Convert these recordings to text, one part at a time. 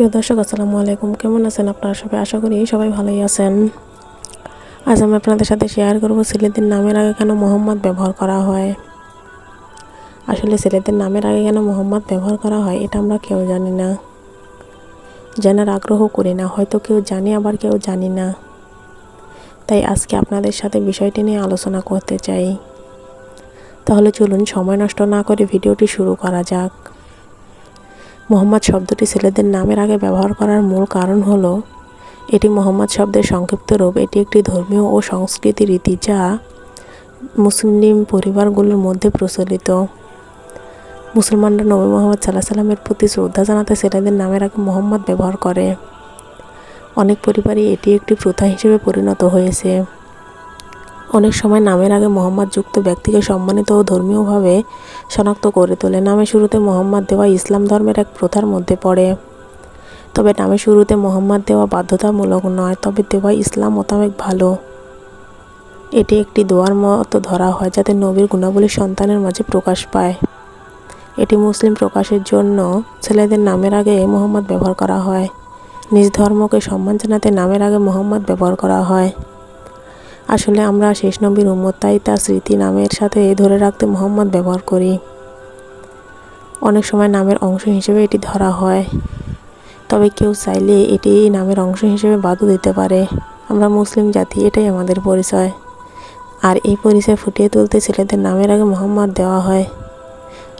প্রিয় দর্শক, আসসালামু আলাইকুম। কেমন আছেন আপনারা সবাই? আশা করি সবাই ভালোই আছেন। আজ আমি আপনাদের সাথে শেয়ার করব ছেলেদের নামের আগে কেন মোহাম্মদ ব্যবহার করা হয়। আসলে ছেলেদের নামের আগে কেন মোহাম্মদ ব্যবহার করা হয়, এটা আমরা কেউ জানি না। জানার আগ্রহ করি না, হয়তো কেউ জানি, আবার কেউ জানি না। তাই আজকে আপনাদের সাথে বিষয়টি নিয়ে আলোচনা করতে চাই। তাহলে চলুন, সময় নষ্ট না করে ভিডিওটি শুরু করা যাক। মোহাম্মদ শব্দটি ছেলেদের নামের আগে ব্যবহার করার মূল কারণ হলো, এটি মোহাম্মদ শব্দের সংক্ষিপ্ত রূপ। এটি একটি ধর্মীয় ও সংস্কৃতি রীতি যা মুসলিম পরিবারগুলোর মধ্যে প্রচলিত। মুসলমানরা নবী মোহাম্মদ সাল্লাহ সাল্লামের প্রতি শ্রদ্ধা জানাতে ছেলেদের নামের আগে মোহাম্মদ ব্যবহার করে। অনেক পরিবারই এটি একটি প্রথা হিসেবে পরিণত হয়েছে। অনেক সময় নামের আগে মোহাম্মদ যুক্ত ব্যক্তিকে সম্মানিত ও ধর্মীয়ভাবে শনাক্ত করে তোলে। নামে শুরুতে মোহাম্মদ দেওয়া ইসলাম ধর্মের এক প্রথার মধ্যে পড়ে। তবে নামে শুরুতে মোহাম্মদ দেওয়া বাধ্যতামূলক নয়, তবে দেওয়া ইসলাম মোতাবেক ভালো। এটি একটি দোয়ার মতো ধরা হয় যাতে নবীর গুণাবলী সন্তানের মাঝে প্রকাশ পায়। এটি মুসলিম প্রকাশের জন্য ছেলেদের নামের আগে মোহাম্মদ ব্যবহার করা হয়। নিজ ধর্মকে সম্মান জানাতে নামের আগে মোহাম্মদ ব্যবহার করা হয়। আসলে আমরা শেষ নবীর উম্মত, তাই তার স্মৃতি নামের সাথে ধরে রাখতে মোহাম্মদ ব্যবহার করি। অনেক সময় নামের অংশ হিসেবে এটি ধরা হয়, তবে কেউ চাইলে এটি নামের অংশ হিসেবে বাদও দিতে পারে। আমরা মুসলিম জাতি, এটাই আমাদের পরিচয়। আর এই পরিচয় ফুটিয়ে তুলতে ছেলেদের নামের আগে মোহাম্মদ দেওয়া হয়।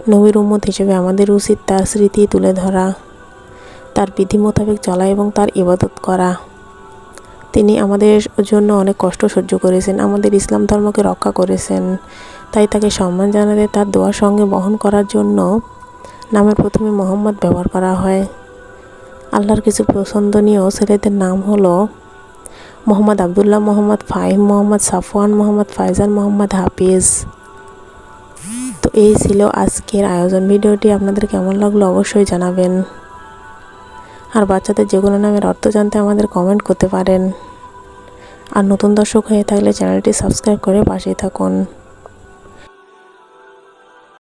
নবীর উম্মত হিসেবে আমাদের উচিত তার স্মৃতি তুলে ধরা, তার বিধি মোতাবেক চলা এবং তার ইবাদত করা। তিনি আমাদের জন্য অনেক কষ্ট সহ্য করেছেন, আমাদের ইসলাম ধর্মকে রক্ষা করেছেন। তাই তাকে সম্মান জানাতে তার দোয়ার সঙ্গে বহন করার জন্য নামের প্রথমে মোহাম্মদ ব্যবহার করা হয়। আল্লাহর কিছু পছন্দনীয় ছেলেদের নাম হলো মোহাম্মদ আবদুল্লাহ মোহাম্মদ, ফাহিম মোহাম্মদ, সাফওয়ান মোহাম্মদ, ফাইজান মোহাম্মদ, হাফিজ। তো এই ছিল আজকের আয়োজন। ভিডিওটি আপনাদের কেমন লাগল অবশ্যই জানাবেন। আর বাচ্চাদের যেগুলো নামের অর্থ জানতে আমাদের কমেন্ট করতে পারেন। আর নতুন দর্শক হয়ে থাকলে চ্যানেলটি সাবস্ক্রাইব করে পাশেই থাকুন।